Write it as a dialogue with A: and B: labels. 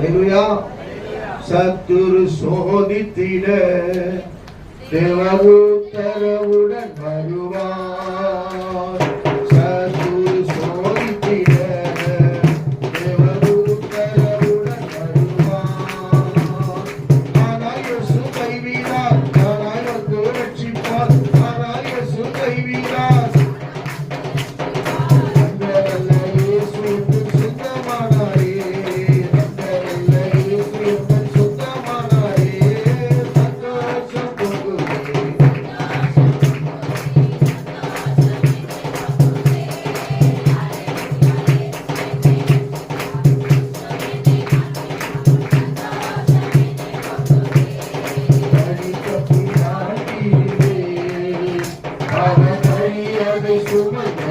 A: அல்லேலூயா சத்துரு சோதித்திட தேவதூதரவுடன் வருவார். சுமந்த